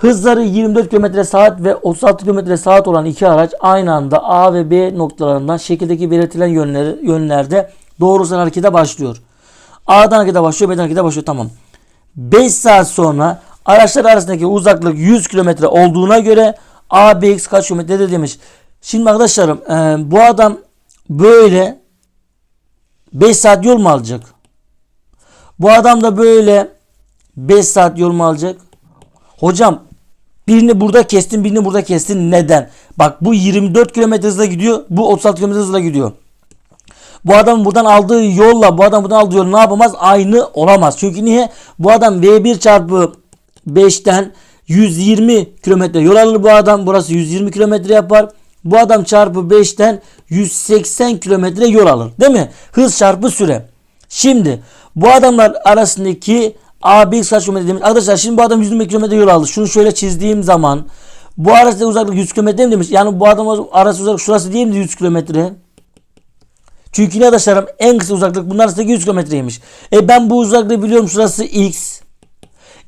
Hızları 24 km saat ve 36 km saat olan iki araç aynı anda A ve B noktalarından şekildeki belirtilen yönleri, yönlerde doğrusal harekete başlıyor. A'dan harekete başlıyor, B'den harekete başlıyor. Tamam. 5 saat sonra araçlar arasındaki uzaklık 100 kilometre olduğuna göre A, B, X kaç kilometrede demiş. Şimdi arkadaşlarım e, bu adam böyle 5 saat yol mu alacak? Bu adam da böyle 5 saat yol mu alacak? Hocam birini burada kestin birini burada kestin. Neden? Bak bu 24 km hızla gidiyor. Bu 36 km hızla gidiyor. Bu adam buradan aldığı yolla bu adam buradan aldığı yol ne yapamaz? Aynı olamaz. Çünkü niye? Bu adam V1 çarpı 5'ten 120 kilometre yol alır bu adam. Burası 120 kilometre yapar. Bu adam çarpı 5'ten 180 kilometre yol alır. Değil mi? Hız çarpı süre. Şimdi bu adamlar arasındaki A bir kaç kilometre demiş. Arkadaşlar şimdi bu adam 120 kilometre yol aldı. Şunu şöyle çizdiğim zaman bu arasında uzaklık 100 kilometre mi demiş? Yani bu adam arası uzaklık şurası değil mi 100 kilometre? Çünkü ne arkadaşlarım en kısa uzaklık bunlar arasındaki 100 kilometreymiş. E ben bu uzaklığı biliyorum şurası x.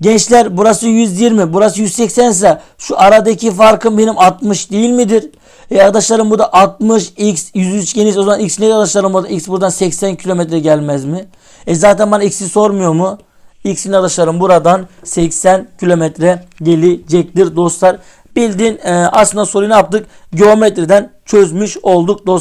Gençler burası 120 burası 180 ise şu aradaki farkım benim 60 değil midir? E arkadaşlarım bu da 60 x 103 geniş o zaman x ne arkadaşlarım burada x buradan 80 kilometre gelmez mi? E zaten bana x'i sormuyor mu? X'in arkadaşlarım buradan 80 kilometre gelecektir dostlar. Bildiğin e, aslında soruyu ne yaptık? Geometriden çözmüş olduk dostlar.